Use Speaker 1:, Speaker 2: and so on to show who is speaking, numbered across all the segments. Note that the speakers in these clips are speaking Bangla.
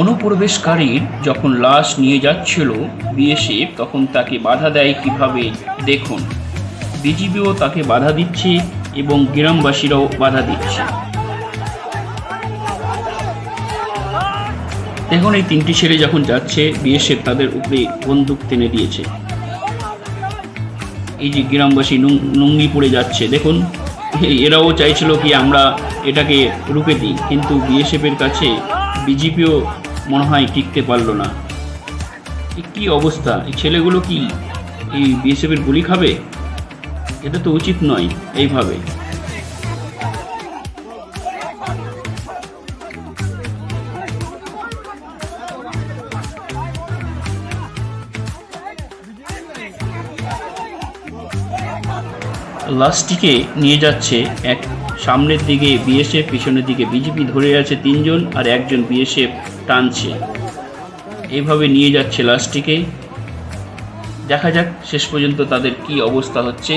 Speaker 1: অনুপ্রবেশকারীর যখন লাশ নিয়ে যাচ্ছিল বিএসএফ, তখন তাকে বাধা দেয় কীভাবে দেখুন। বিজিবিও তাকে বাধা দিচ্ছে এবং গ্রামবাসীরাও বাধা দিচ্ছে। দেখুন, এই তিনটি ছেলে যখন যাচ্ছে, বিএসএফ তাদের উপরে বন্দুক টেনে দিয়েছে। এই যে গ্রামবাসী নুঙ্গি পড়ে যাচ্ছে, দেখুন। এরাও চাইছিল কি আমরা এটাকে রুখে দিই, কিন্তু বিএসএফের কাছে বিজেপিও মনে হয় টিকতে পারল না। কি অবস্থা? এই ছেলেগুলো কি এই বিএসএফের গুলি খাবে? এটা তো উচিত নয় এইভাবে। লাশটিকে নিয়ে যাচ্ছে এক সামনের দিকে বিএসএফ, পিছনের দিকে বিজেপি ধরে আছে তিনজন আর একজন বিএসএফ টানছে। এভাবে নিয়ে যাচ্ছে লাশটিকে। দেখা যাক শেষ পর্যন্ত তাদের কি অবস্থা হচ্ছে।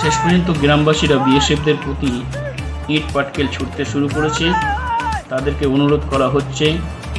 Speaker 1: শেষ পর্যন্ত গ্রামবাসীরা বিএসএফদের প্রতি ইট পাটকেল ছুটতে শুরু করেছে। তাদেরকে অনুরোধ করা হচ্ছে